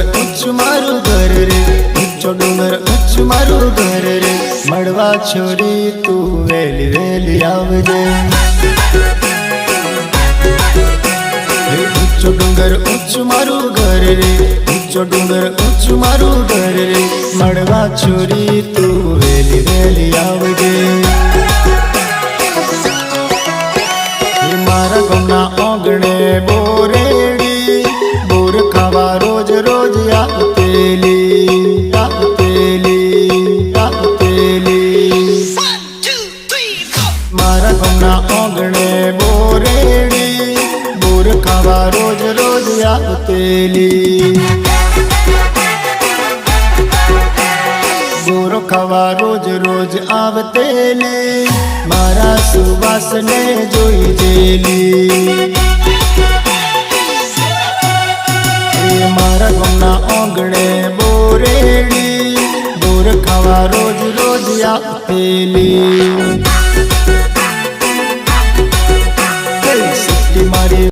ઊંચો ઉચ્ચ મારું ઘર રે. ઊંચો ડુંગર ઉચ્ચ મારું ઘર રે. મળવા છોરી તું વેલી વેલી આવજે. ઊંચો ડુંગર ઉચ્ચ મારું ઘર રે. ઊંચો ડુંગર ઉચ્ચ મારું ઘર રે. મળવા છોરી તું વેલી વેલી આવજે. મારા ગમના ઓગણે બોરેડી મારા ગામના આંગણે બોરેડી બોર ખાવા રોજ રોજ આવતેલી બોરો ખાવા રોજ રોજ મારા સુવાસને જોઈ જેલી મારા ગામના આંગણે બોરેડી બોર ખાવા રોજ રોજ આપેલી. મારી